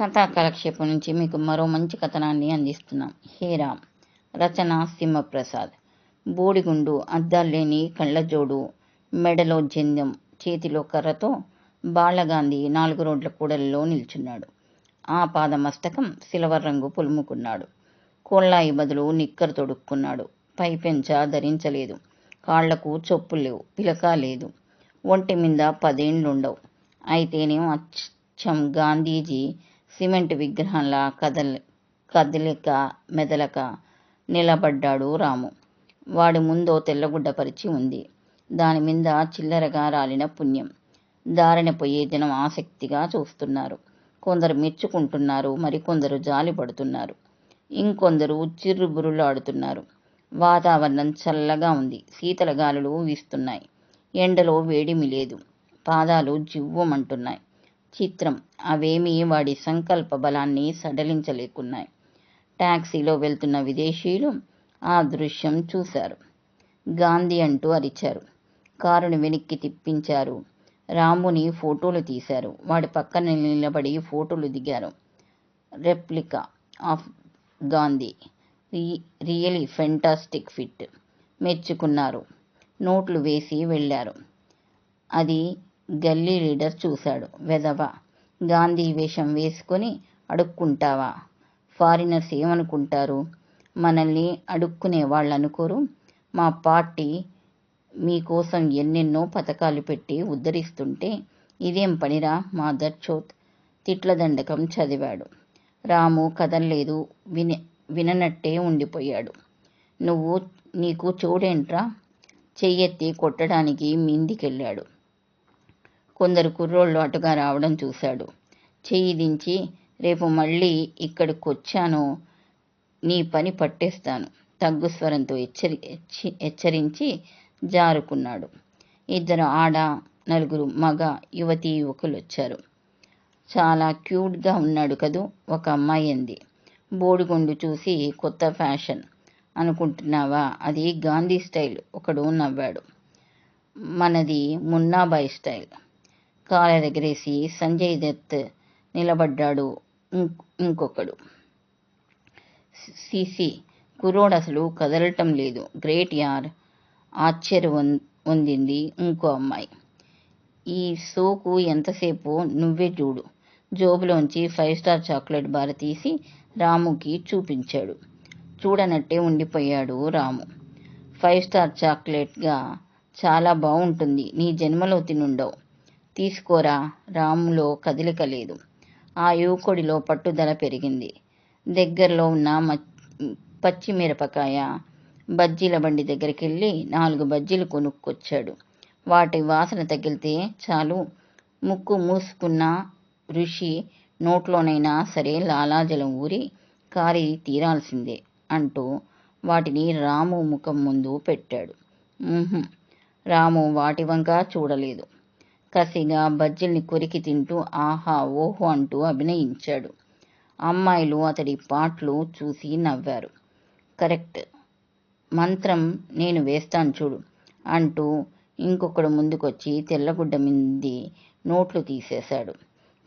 కథా కాలక్షేపం నుంచి మీకు మరో మంచి కథనాన్ని అందిస్తున్నాం. హేరామ్ రచన సింహప్రసాద్. బోడిగుండు అద్దాల్లేని కళ్ళజోడు మెడలో జంధ్యం చేతిలో కర్రతో బాలగాంధీ నాలుగు రోడ్ల కూడలిలో నిల్చున్నాడు. ఆ పాదమస్తకం సిల్వర్ రంగు పులుముకున్నాడు. కోళ్ళాయి బదులు నిక్కరు తొడుక్కున్నాడు. పైపెంచ ధరించలేదు. కాళ్ళకు చొప్పులు లేవు పిలక లేదు. ఒంటి మీద పదేండ్లుండవు. అయితేనేం అచ్చం గాంధీజీ సిమెంట్ విగ్రహంలా కదల కదలిక మెదలక నిలబడ్డాడు రాము. వాడి ముందో తెల్లగుడ్డ పరిచి ఉంది. దాని మీద చిల్లరగా రాలిన పుణ్యం. దారిన పోయే జనం ఆసక్తిగా చూస్తున్నారు. కొందరు మెచ్చుకుంటున్నారు మరికొందరు జాలి పడుతున్నారు. ఇంకొందరు చిర్రుబురులాడుతున్నారు వాతావరణం చల్లగా ఉంది. శీతల గాలులు వీస్తున్నాయి. ఎండలో వేడిమి లేదు. పాదాలు జివ్వమంటున్నాయి. చిత్రం. అవేమీ వాడి సంకల్ప బలాన్ని సడలించలేకున్నాయి. ట్యాక్సీలో వెళ్తున్న విదేశీయులు ఆ దృశ్యం చూశారు. గాంధీ అంటూ అరిచారు. కారుని వెనక్కి తిప్పించారు. రాముని ఫోటోలు తీశారు. వాడి పక్కన నిలబడి ఫోటోలు దిగారు. Replica of Gandhi. Really fantastic fit. మెచ్చుకున్నారు. నోట్లు వేసి వెళ్ళారు. అది గల్లీ లీడర్ చూశాడు. వెధవ గాంధీ వేషం వేసుకొని అడుక్కుంటావా? ఫారినర్స్ ఏమనుకుంటారు? మనల్ని అడుక్కునే వాళ్ళు అనుకోరు మా పార్టీ మీకోసం ఎన్నెన్నో పథకాలు పెట్టి ఉద్ధరిస్తుంటే ఇదేం పనిరా మా దర్చోత్ తిట్ల దండకం చదివాడు. రాము కదల్లేదు విని విననట్టే ఉండిపోయాడు. నువ్వు నీకు చూడేంట్రా? చెయ్యెత్తి కొట్టడానికి మిందికెళ్ళాడు. కొందరు కుర్రోళ్ళు అటుగా రావడం చూశాడు. చెయ్యి దించి రేపు మళ్ళీ ఇక్కడికొచ్చానో నీ పని పట్టేస్తాను తగ్గు స్వరంతో హెచ్చరి హెచ్చరించి జారుకున్నాడు. ఇద్దరు ఆడ నలుగురు మగ యువతి యువకులు వచ్చారు చాలా క్యూట్గా ఉన్నాడు కదూ ఒక అమ్మాయి అంది. బోడిగుండు చూసి కొత్త ఫ్యాషన్ అనుకుంటున్నావా? అది గాంధీ స్టైల్ ఒకడు నవ్వాడు. మనది మున్నాబాయి స్టైల్. కాల ఎగరేసి సంజయ్ దత్ నిలబడ్డాడు. ఇంకొకడు. సిసి కుర్రోడు అసలు కదలటం లేదు. గ్రేట్ యార్. ఆశ్చర్యం పొందింది ఇంకో అమ్మాయి. ఈ సోకు ఎంతసేపు? నువ్వే చూడు. జోబులోంచి ఫైవ్ స్టార్ చాక్లెట్ బార్ తీసి రాముకి చూపించాడు. చూడనట్టే ఉండిపోయాడు రాము. ఫైవ్ స్టార్ చాక్లెట్గా చాలా బాగుంటుంది నీ జన్మలో తినుండవు. తీసుకోరా? రాములో కదలిక లేదు. ఆ యువకుడిలో పట్టుదల పెరిగింది. దగ్గరలో ఉన్న పచ్చిమిరపకాయ బజ్జీల బండి దగ్గరికి వెళ్ళి నాలుగు బజ్జీలు కొనుక్కొచ్చాడు. వాటి వాసన తగిలితే చాలు. ముక్కు మూసుకున్న ఋషి నోట్లోనైనా సరే లాలాజలం ఊరి కారి తీరాల్సిందే అంటూ వాటిని రాము ముఖం ముందు పెట్టాడు. రాము వాటి వంక చూడలేదు. కసిగా బజ్జీల్ని కొరికి తింటూ ఆహా ఓహో అంటూ అభినయించాడు. అమ్మాయిలు అతడి పాటలు చూసి నవ్వారు. కరెక్ట్. మంత్రం నేను వేస్తాను చూడు అంటూ ఇంకొకడు ముందుకొచ్చి తెల్లగుడ్డ మింది నోట్లు తీసేశాడు.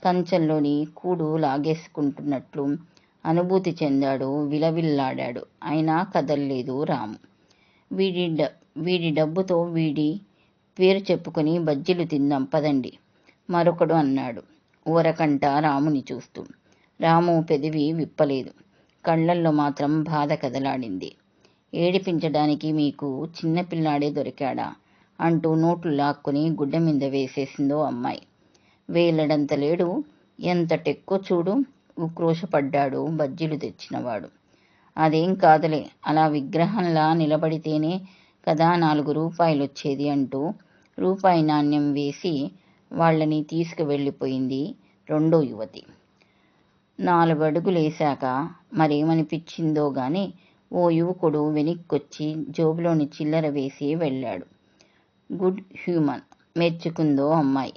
కంచంలోని కూడు లాగేసుకుంటున్నట్లు అనుభూతి చెందాడు విలవిల్లాడాడు. అయినా కదల్లేదు రాము. వీడి వీడి డబ్బుతో వీడి పేరు చెప్పుకొని బజ్జీలు తిందాం పదండి. మరొకడు అన్నాడు. ఊరకంట రాముని చూస్తూ. రాము పెదివి విప్పలేదు. కళ్ళల్లో మాత్రం బాధ కదలాడింది. ఏడిపించడానికి మీకు చిన్నపిల్లాడే దొరికాడా? అంటూ నోట్లు లాక్కుని గుడ్డ మీద వేసేసిందో అమ్మాయి. వేలడంత లేడు. ఎంత టెక్కో చూడు ఉక్రోషపడ్డాడు బజ్జీలు తెచ్చినవాడు. అదేం కాదులే అలా విగ్రహంలా నిలబడితేనే కదా నాలుగు రూపాయలు వచ్చేది అంటూ రూపాయి నాణ్యం వేసి వాళ్ళని తీసుకువెళ్ళిపోయింది రెండో యువతి. నాలుగు అడుగులేశాక మరేమనిపించిందో గాని ఓ యువకుడు వెనక్కొచ్చి జోబులోని చిల్లర వేసి వెళ్ళాడు. గుడ్ హ్యూమన్ మెచ్చుకుందో అమ్మాయి.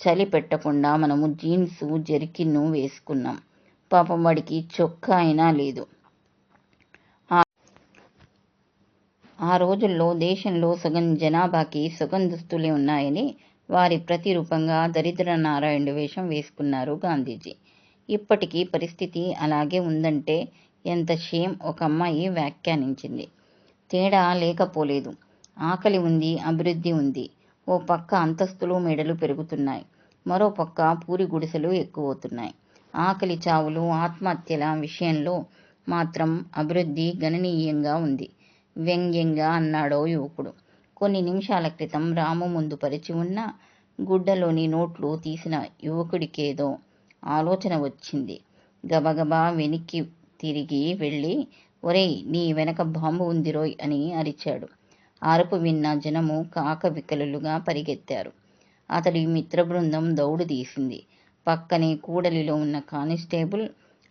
చలి పెట్టకుండా మనము జీన్సు జెర్కిన్ను వేసుకున్నాం. పాపం వాడికి చొక్కా అయినా లేదు. ఆ రోజుల్లో దేశంలో సగం జనాభాకి సగం దుస్తులే ఉన్నాయని వారి ప్రతిరూపంగా దరిద్ర నారాయణుడి వేషం వేసుకున్నారు గాంధీజీ. ఇప్పటికీ పరిస్థితి అలాగే ఉందంటే ఎంత షేమ్ ఒక అమ్మాయి వ్యాఖ్యానించింది. తేడా లేకపోలేదు. ఆకలి ఉంది అభివృద్ధి ఉంది. ఓ పక్క అంతస్తులు మెడలు పెరుగుతున్నాయి. మరో పక్క పూరి గుడిసెలు ఎక్కువవుతున్నాయి. ఆకలి చావులు ఆత్మహత్యల విషయంలో మాత్రం అభివృద్ధి గణనీయంగా ఉంది. వ్యంగ్యంగా అన్నాడో యువకుడు. కొన్ని నిమిషాల క్రితం రాము ముందు పరిచి ఉన్న గుడ్డలోని నోట్లు తీసిన యువకుడికేదో ఆలోచన వచ్చింది. గబగబా వెనక్కి తిరిగి వెళ్ళి ఒరేయ్ నీ వెనక బాంబు ఉందిరోయ్ అని అరిచాడు. ఆరుపు విన్న జనము కాక వికలులుగా పరిగెత్తారు. అతడి మిత్రబృందం దౌడు తీసింది. పక్కనే కూడలిలో ఉన్న కానిస్టేబుల్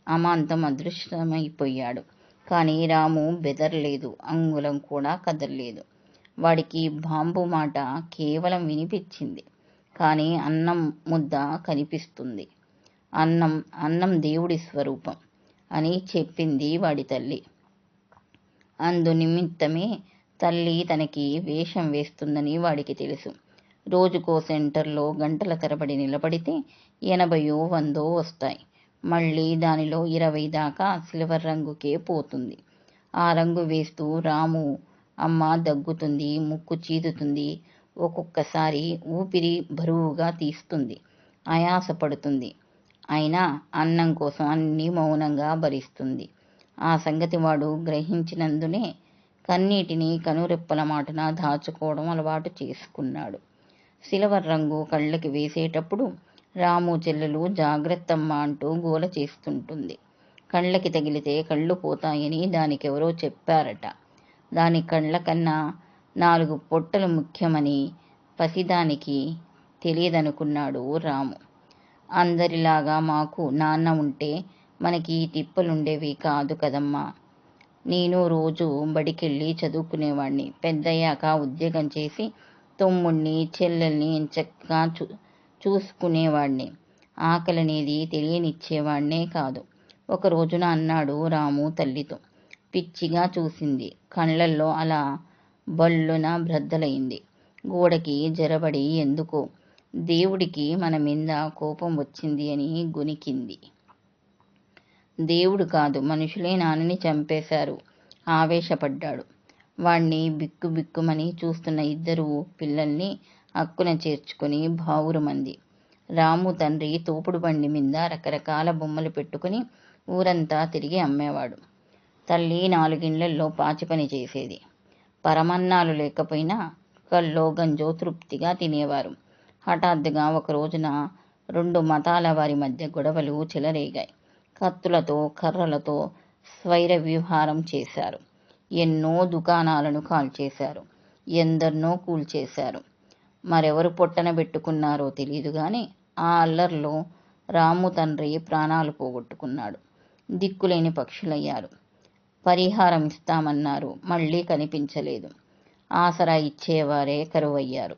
అమాంతం అదృశ్యమైపోయాడు కానీ రాము బెదరలేదు అంగుళం కూడా కదలలేదు. వాడికి బాంబు మాట కేవలం వినిపించింది. కానీ అన్నం ముద్ద కనిపిస్తుంది. అన్నం అన్నం దేవుడి స్వరూపం అని చెప్పింది వాడి తల్లి. అందు నిమిత్తమే తల్లి తనకి వేషం వేస్తుందని వాడికి తెలుసు. రోజుకో సెంటర్లో గంటల తరబడి నిలబడితే ఎనభయో వందో వస్తాయి. మళ్ళీ దానిలో ఇరవై దాకా సిల్వర్ రంగుకే పోతుంది. ఆ రంగు వేస్తూ రాము అమ్మ దగ్గుతుంది ముక్కు చీదుతుంది ఒక్కొక్కసారి ఊపిరి బరువుగా తీస్తుంది ఆయాసపడుతుంది. అయినా అన్నం కోసం అన్నీ మౌనంగా భరిస్తుంది. ఆ సంగతి వాడు గ్రహించినందునే కన్నీటిని కనురెప్పల మాటన దాచుకోవడం అలవాటు చేసుకున్నాడు. సిల్వర్ రంగు కళ్ళకి వేసేటప్పుడు రాము చెల్లెలు జాగ్రత్తమ్మ అంటూ గోల చేస్తుంటుంది. కళ్ళకి తగిలితే కళ్ళు పోతాయని దానికెవరో చెప్పారట. దాని కళ్ళ కన్నా నాలుగు పొట్టలు ముఖ్యమని పసిదానికి తెలియదనుకున్నాడు రాము. అందరిలాగా మాకు నాన్న ఉంటే మనకి ఈ తిప్పలుండేవి కాదు కదమ్మా. నేను రోజు బడికెళ్ళి చదువుకునేవాడిని పెద్దయ్యాక ఉద్యోగం చేసి తమ్ముణ్ణి చెల్లెల్ని ఎంచక్కా చూ చూసుకునేవాడిని. ఆకలనేది తెలియనిచ్చేవాడినే కాదు. ఒక రోజున అన్నాడు రాము తల్లితో. పిచ్చిగా చూసింది. కళ్ళల్లో అలా బళ్ళున బ్రద్దలైంది. గోడకి జరబడి ఎందుకో? దేవుడికి మన మీద కోపం వచ్చింది అని గునికింది. దేవుడు కాదు మనుషులే నాన్నని చంపేశారు. ఆవేశపడ్డాడు. వాణ్ణి బిక్కు బిక్కుమని చూస్తున్న ఇద్దరు పిల్లల్ని అక్కున చేర్చుకుని బావురుమంది రాము తండ్రి తోపుడు బండి మీద రకరకాల బొమ్మలు పెట్టుకుని ఊరంతా తిరిగి అమ్మేవాడు. తల్లి నాలుగిండ్లల్లో పాచి పని చేసేది. పరమన్నాలు లేకపోయినా కల్లో గంజో తృప్తిగా తినేవారు. హఠాత్తుగా ఒక రోజున రెండు మతాల వారి మధ్య గొడవలు చెలరేగాయి. కత్తులతో కర్రలతో స్వైర వ్యవహారం చేశారు. ఎన్నో దుకాణాలను కాల్చేశారు. ఎందరినో కూల్చేశారు. మరెవరు పొట్టన పెట్టుకున్నారో తెలియదు కానీ ఆ అల్లర్లో రాము తండ్రి ప్రాణాలు పోగొట్టుకున్నాడు. దిక్కులేని పక్షులయ్యారు. పరిహారం ఇస్తామన్నారు. మళ్ళీ కనిపించలేదు. ఆసరా ఇచ్చేవారే కరువయ్యారు.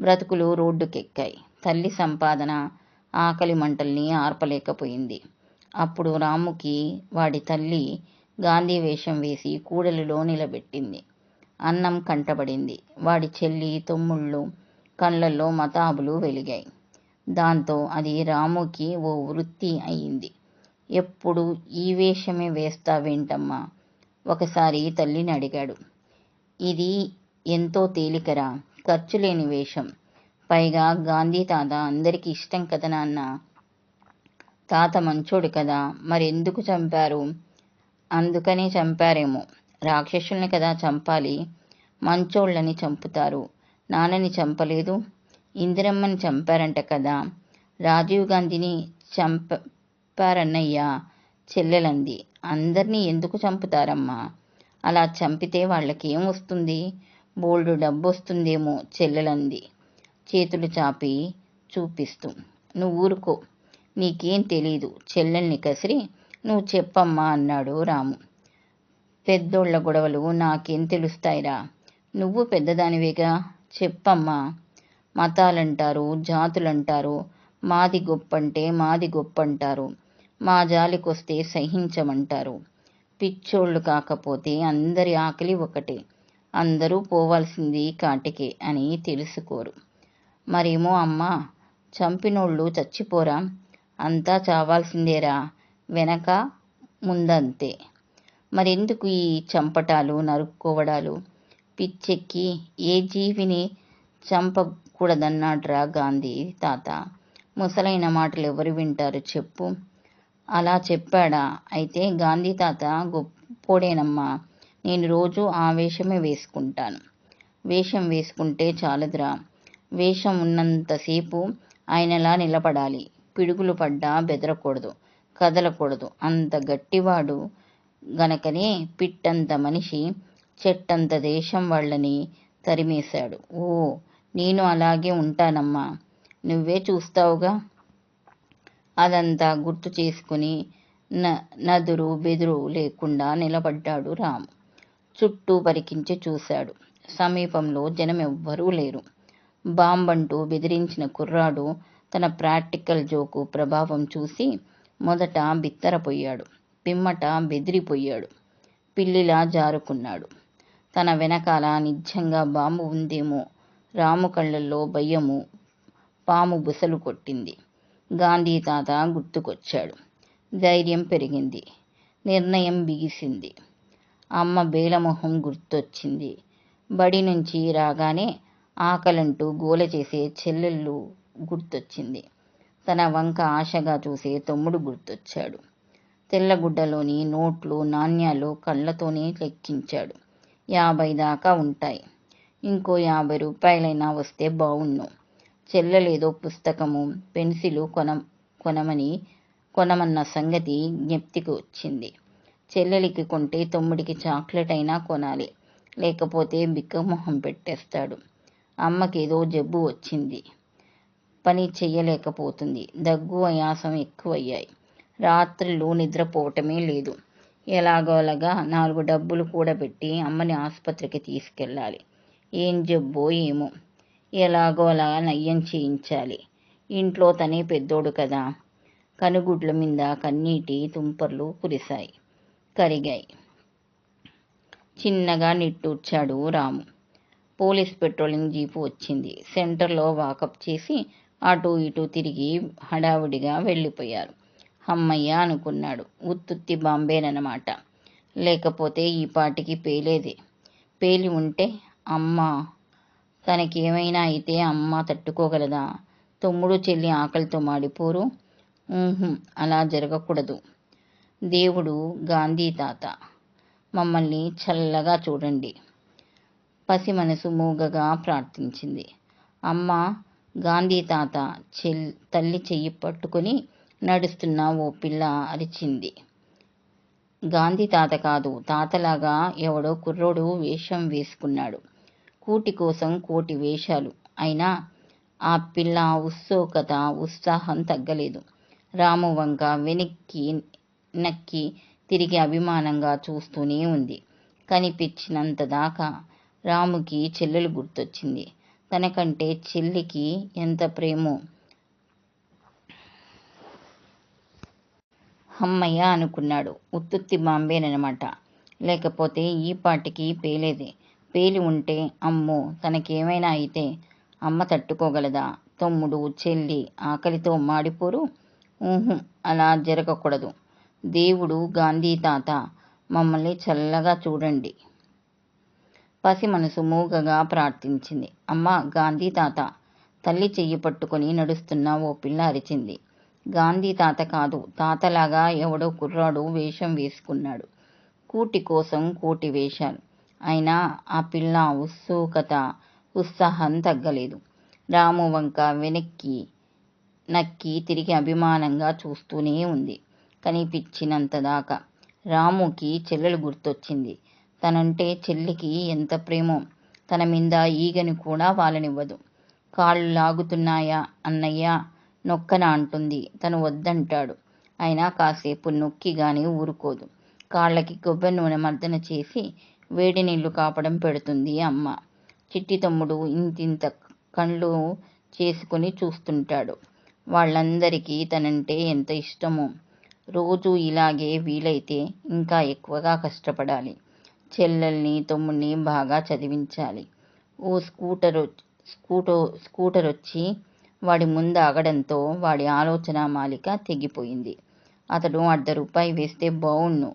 బ్రతుకులు రోడ్డుకెక్కాయి. తల్లి సంపాదన ఆకలి మంటల్ని ఆర్పలేకపోయింది. అప్పుడు రాముకి వాడి తల్లి గాంధీ వేషం వేసి కూడలిలో నిలబెట్టింది. అన్నం కంటబడింది. వాడి చెల్లి తమ్ముళ్ళు కళ్ళల్లో మతాబులు వెలిగాయి. దాంతో అది రాముకి ఓ వృత్తి అయింది. ఎప్పుడు ఈ వేషమే వేస్తావేంటమ్మా? ఒకసారి తల్లిని అడిగాడు. ఇది ఎంతో తేలికరా? ఖర్చు లేని వేషం. పైగా గాంధీ తాత అందరికీ ఇష్టం కదా నాన్న? తాత మంచోడు కదా? మరెందుకు చంపారు? అందుకనే చంపారేమో. రాక్షసుల్ని కదా చంపాలి? మంచోళ్ళని చంపుతారు. నాన్నని చంపలేదు. ఇందిరమ్మని చంపారంట కదా. రాజీవ్ గాంధీని చంపారన్నయ్యా చెల్లెలంది. అందరినీ ఎందుకు చంపుతారమ్మా? అలా చంపితే వాళ్ళకి ఏం వస్తుంది? బోల్డు డబ్బు వస్తుందేమో చెల్లెలంది. చేతులు చాపి చూపిస్తూ నువ్వు ఊరుకో. నీకేం తెలీదు. చెల్లెల్ని కసిరి నువ్వు చెప్పమ్మా అన్నాడు రాము. పెద్దోళ్ళ గొడవలు నాకేం తెలుస్తాయిరా? నువ్వు పెద్దదానివేగా? చెప్పమ్మా. మతాలంటారు జాతులంటారు మాది గొప్పంటే మాది గొప్పంటారు మా జాలికొస్తే సహించమంటారు. పిచ్చోళ్ళు కాకపోతే అందరి ఆకలి ఒకటే అందరూ పోవాల్సింది కాటికే అని తెలుసుకోరు. మరేమో అమ్మా చంపినోళ్ళు చచ్చిపోరా అంతా చావాల్సిందేరా వెనక ముందంతే. మరెందుకు ఈ చంపటాలు నరుక్కోవడాలు? పిచ్చెక్కి ఏ జీవిని చంపకూడదన్నాడ్రా గాంధీ తాత. ముసలైన మాటలు ఎవరు వింటారు చెప్పు. అలా చెప్పాడా? అయితే గాంధీ తాత గొప్పోడేనమ్మా. నేను రోజు ఆ వేషమే వేసుకుంటాను. వేషం వేసుకుంటే చాలదురా. వేషం ఉన్నంతసేపు ఆయనలా నిలబడాలి. పిడుగులు పడ్డా బెదరకూడదు. కదలకూడదు. అంత గట్టివాడు గనకనే పిట్టంత మనిషి చెట్టంత దేశం వాళ్ళని తరిమేశాడు. ఓ నేను అలాగే ఉంటానమ్మా. నువ్వే చూస్తావుగా? అదంతా గుర్తు చేసుకుని న నదురు బెదురు లేకుండా నిలబడ్డాడు రాము. చుట్టూ పరికించి చూశాడు. సమీపంలో జనం ఎవ్వరూ లేరు. బాంబంటూ బెదిరించిన కుర్రాడు తన ప్రాక్టికల్ జోకు ప్రభావం చూసి మొదట బిత్తరపోయాడు. పిమ్మట బెదిరిపోయాడు. పిల్లిలా జారుకున్నాడు. తన వెనకాల నిజంగా బాంబు ఉందేమో? రాము కళ్ళల్లో భయము పాము బుసలు కొట్టింది. గాంధీ తాత గుర్తుకొచ్చాడు. ధైర్యం పెరిగింది. నిర్ణయం బిగిసింది. అమ్మ బేలమొహం గుర్తొచ్చింది. బడి నుంచి రాగానే ఆకలంటూ గోల చేసే చెల్లెళ్ళు గుర్తొచ్చింది. తన వంక ఆశగా చూసే తమ్ముడు గుర్తొచ్చాడు. తెల్లగుడ్డలోని నోట్లు నాణ్యాలు కళ్ళతోనే లెక్కించాడు. యాభై దాకా ఉంటాయి. ఇంకో యాభై రూపాయలైనా వస్తే బావుణ్ణు చెల్లెలేదో పుస్తకము పెన్సిలు కొన కొనమని కొనమన్న సంగతి జ్ఞప్తికి వచ్చింది. చెల్లెలికి కొంటే తమ్ముడికి చాక్లెట్ అయినా కొనాలి. లేకపోతే బిక్కమొహం పెట్టేస్తాడు. అమ్మకేదో జబ్బు వచ్చింది. పని చెయ్యలేకపోతుంది. దగ్గు ఆయాసం ఎక్కువయ్యాయి. రాత్రులు నిద్రపోవటమే లేదు. ఎలాగోలాగా నాలుగు డబ్బులు కూడబెట్టి అమ్మని ఆసుపత్రికి తీసుకెళ్ళాలి. ఏం జబ్బో ఏమో. ఎలాగోలా నయ్యం చేయించాలి. ఇంట్లో తనే పెద్దోడు కదా. కనుగుడ్ల మీద కన్నీటి తుంపర్లు కురిశాయి. కరిగాయి. చిన్నగా నిట్టూర్చాడు రాము. పోలీస్ పెట్రోలింగ్ జీపు వచ్చింది. సెంటర్లో వాకప్ చేసి అటూ ఇటూ తిరిగి హడావుడిగా వెళ్ళిపోయారు. అమ్మయ్య అనుకున్నాడు. ఉత్తుత్తి బాంబేనమాట లేకపోతే ఈ పాటికి పేలేదే. పేలి ఉంటే అమ్మ. తనకేమైనా అయితే అమ్మ తట్టుకోగలదా? తమ్ముడు చెల్లి ఆకలితో మాడిపోరు. అలా జరగకూడదు. దేవుడు గాంధీ తాత. మమ్మల్ని చల్లగా చూడండి. పసి మనసు మూగగా ప్రార్థించింది. అమ్మ గాంధీ తాత చెల్ తల్లి చెయ్యి పట్టుకొని నడుస్తున్న ఓ పిల్ల అరిచింది. గాంధీ తాత కాదు తాతలాగా ఎవడో కుర్రోడు వేషం వేసుకున్నాడు. కూటి కోసం కోటి వేషాలు. అయినా ఆ పిల్ల ఉత్సుకత ఉత్సాహం తగ్గలేదు. రాము వంక వెనక్కి నక్కి తిరిగి అభిమానంగా చూస్తూనే ఉంది. కనిపించినంత దాకా రాముకి చెల్లెలు గుర్తొచ్చింది. తనకంటే చెల్లికి ఎంత ప్రేమో హమ్మయ్య అనుకున్నాడు. ఉత్తుత్తి బాంబేనమాట లేకపోతే ఈ పాటికి పేలేదే. పేలి ఉంటే అమ్మో తనకేమైనా అయితే అమ్మ తట్టుకోగలదా? తమ్ముడు చెల్లి ఆకలితో మాడిపోరు? ఊహు అలా జరగకూడదు. దేవుడు గాంధీ తాత మమ్మల్ని చల్లగా చూడండి. పసి మనసు మూగగా ప్రార్థించింది. అమ్మ గాంధీ తాత తల్లి చెయ్యి పట్టుకొని నడుస్తున్న ఓ పిల్ల అరిచింది. గాంధీ తాత కాదు. తాతలాగా ఎవడో కుర్రాడు వేషం వేసుకున్నాడు. కూటి కోసం కోటి వేషాలు. అయినా ఆ పిల్ల ఉత్సుకత ఉత్సాహం తగ్గలేదు. రాము వంక వెనక్కి నక్కి తిరిగి అభిమానంగా చూస్తూనే ఉంది. కనిపించినంత దాకా రాముకి చెల్లెలు గుర్తొచ్చింది. తనంటే చెల్లికి ఎంత ప్రేమో. తన మీద ఈగని కూడా వాళ్ళనివ్వదు కాళ్ళు లాగుతున్నాయా అన్నయ్య? నొక్కన అంటుంది. తను వద్దంటాడు. అయినా కాసేపు నొక్కి గాని ఊరుకోదు. కాళ్ళకి కొబ్బరి నూనె మర్దన చేసి వేడి నీళ్ళు కాపడం పెడుతుంది అమ్మ. చిట్టి తమ్ముడు ఇంతింత కళ్ళు చేసుకుని చూస్తుంటాడు. వాళ్ళందరికీ తనంటే ఎంత ఇష్టమో. రోజూ ఇలాగే వీలైతే ఇంకా ఎక్కువగా కష్టపడాలి. చెల్లెల్ని తమ్ముడిని బాగా చదివించాలి. ఓ స్కూటర్ స్కూటో స్కూటర్ వచ్చి వాడి ముందు ఆగడంతో వాడి ఆలోచన మాలిక తెగిపోయింది. అతడు అర్ధ రూపాయి వేస్తే బావుణ్ణు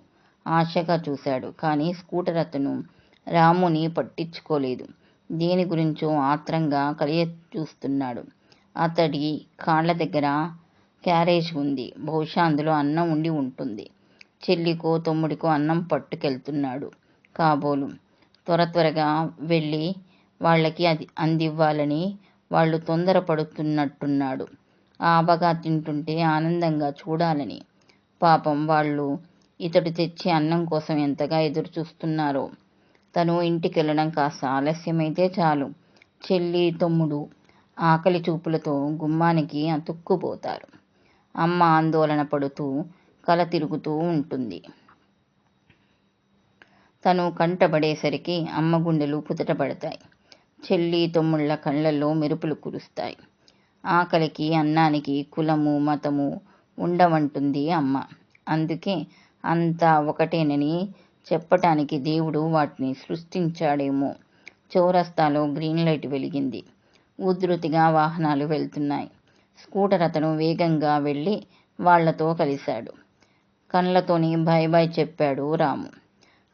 ఆశగా చూశాడు. కానీ స్కూటర్ అతను రాముని పట్టించుకోలేదు. దేని గురించో ఆత్రంగా కలియ చూస్తున్నాడు. అతడి కాళ్ళ దగ్గర క్యారేజ్ ఉంది. బహుశా అందులో అన్నం ఉండి ఉంటుంది. చెల్లికో తమ్ముడికో అన్నం పట్టుకెళ్తున్నాడు కాబోలు. త్వర త్వరగా వెళ్ళి వాళ్ళకి అది అందివ్వాలని వాళ్ళు తొందరపడుతున్నట్టున్నాడు. ఆబగా తింటుంటే ఆనందంగా చూడాలని. పాపం వాళ్ళు ఇతడు తెచ్చే అన్నం కోసం ఎంతగా ఎదురు చూస్తున్నారో తను ఇంటికెళ్ళడం కాస్త ఆలస్యమైతే చాలు. చెల్లి తమ్ముడు ఆకలి చూపులతో గుమ్మానికి అతుక్కుపోతారు. అమ్మ ఆందోళన పడుతూ కల తిరుగుతూ ఉంటుంది. తను కంటబడేసరికి అమ్మ గుండెలు పుదటపడతాయి చెల్లి తమ్ముళ్ళ కళ్ళల్లో మెరుపులు కురుస్తాయి. ఆకలికి అన్నానికి కులము మతము ఉండవంటుంది అమ్మ. అందుకే అంతా ఒకటేనని చెప్పటానికి దేవుడు వాటిని సృష్టించాడేమో. చౌరస్తాలో గ్రీన్ లైట్ వెలిగింది. ఉధృతిగా వాహనాలు వెళ్తున్నాయి. స్కూటర్ అతను వేగంగా వెళ్ళి వాళ్ళతో కలిశాడు. కళ్ళతోని బాయ్ బాయ్ చెప్పాడు రాము.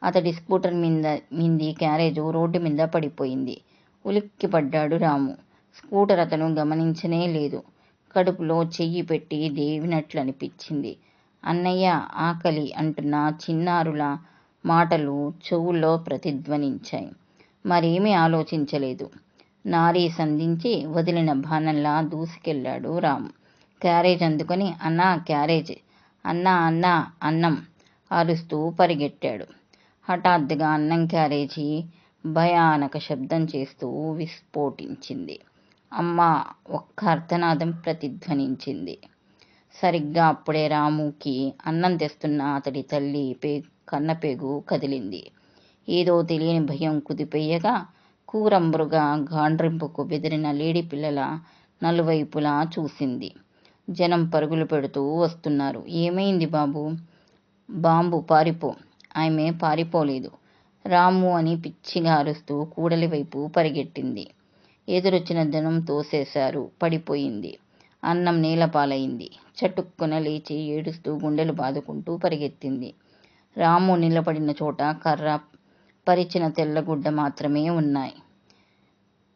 అతడి స్కూటర్ మీద మింది క్యారేజు రోడ్డు మీద పడిపోయింది. ఉలిక్కిపడ్డాడు రాము. స్కూటర్ అతను గమనించనే లేదు. కడుపులో చెయ్యి పెట్టి దేవినట్లనిపించింది. అన్నయ్య ఆకలి అంటున్న చిన్నారుల మాటలు చెవుల్లో ప్రతిధ్వనించాయి. మరేమీ ఆలోచించలేదు. నారీ సంధించి వదిలిన బాణంలా దూసుకెళ్ళాడు రాము. క్యారేజ్ అందుకొని అన్నా క్యారేజ్. అన్నా అన్నా అన్నం అరుస్తూ పరిగెట్టాడు. హఠాత్తుగా అన్నం క్యారేజీ భయానక శబ్దం చేస్తూ విస్ఫోటించింది. అమ్మ ఒక్క అర్ధనాదం ప్రతిధ్వనించింది. సరిగ్గా అప్పుడే రాముకి అన్నం తెస్తున్న అతడి తల్లి పే కన్నపేగు కదిలింది. ఏదో తెలియని భయం కుదిపెయ్యగా కూరంబరుగా గాండ్రింపుకు బెదిరిన లేడి పిల్లల నలువైపులా చూసింది. జనం పరుగులు పెడుతూ వస్తున్నారు. ఏమైంది బాబు? బాంబు పారిపో. ఆమె పారిపోలేదు. రాము అని పిచ్చిగా అరుస్తూ కూడలి వైపు పరిగెట్టింది. ఎదురొచ్చిన జనం తోసేశారు. పడిపోయింది. అన్నం నేలపాలైంది. చటుక్కున లేచి ఏడుస్తూ గుండెలు బాదుకుంటూ పరిగెత్తింది. రాము నిలబడిన చోట కర్ర పరిచిన తెల్లగుడ్డ మాత్రమే ఉన్నాయి.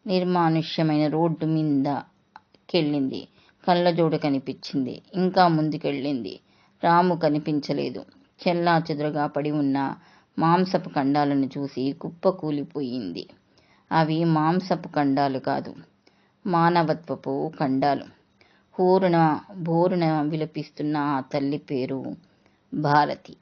నిర్మానుష్యమైన రోడ్డు మీదకెళ్ళింది కళ్ళజోడు కనిపించింది. ఇంకా ముందుకెళ్ళింది. రాము కనిపించలేదు. చెల్లా చెదురుగా పడి ఉన్న మాంసపు ఖండాలను చూసి కుప్పకూలిపోయింది అవి మాంసపు ఖండాలు కాదు మానవత్వపు ఖండాలు. హోరున బోరున విలపిస్తున్న ఆ తల్లి పేరు భారతి.